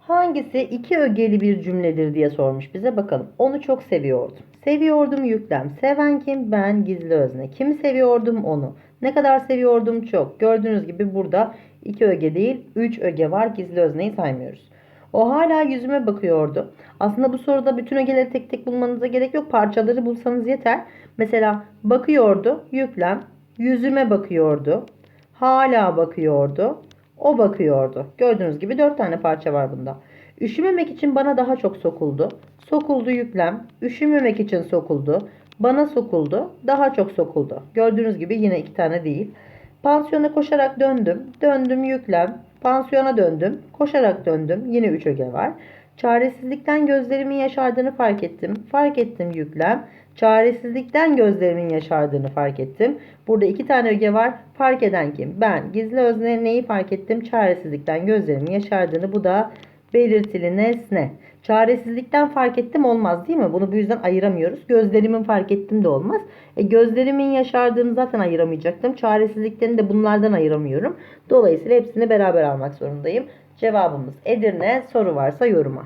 Hangisi iki ögeli bir cümledir diye sormuş bize bakalım. Onu çok seviyordum. Seviyordum yüklem. Seven kim? Ben gizli özne. Kimi seviyordum? Onu. Ne kadar seviyordum? Çok. Gördüğünüz gibi burada iki öge değil üç öge var. Gizli özneyi saymıyoruz. O hala yüzüme bakıyordu. Aslında bu soruda bütün ögeleri tek tek bulmanıza gerek yok. Parçaları bulsanız yeter. Mesela bakıyordu, yüklem, yüzüme bakıyordu, hala bakıyordu, o bakıyordu. Gördüğünüz gibi dört tane parça var bunda. Üşümemek için bana daha çok sokuldu. Sokuldu yüklem, üşümemek için sokuldu. Bana sokuldu, daha çok sokuldu. Gördüğünüz gibi yine iki tane değil. Pansiyona koşarak döndüm. Döndüm yüklem. Pansiyona döndüm. Koşarak döndüm. Yine üç öge var. Çaresizlikten gözlerimin yaşardığını fark ettim. Fark ettim yüklem. Çaresizlikten gözlerimin yaşardığını fark ettim. Burada iki tane öge var. Fark eden kim? Ben. Gizli özne neyi fark ettim? Çaresizlikten gözlerimin yaşardığını. Bu da belirtili nesne. Çaresizlikten fark ettim olmaz değil mi? Bunu bu yüzden ayıramıyoruz. Gözlerimin fark ettim de olmaz. E, gözlerimin yaşardığını zaten ayıramayacaktım. Çaresizliklerini de bunlardan ayıramıyorum. Dolayısıyla hepsini beraber almak zorundayım. Cevabımız Edirne. Soru varsa yoruma.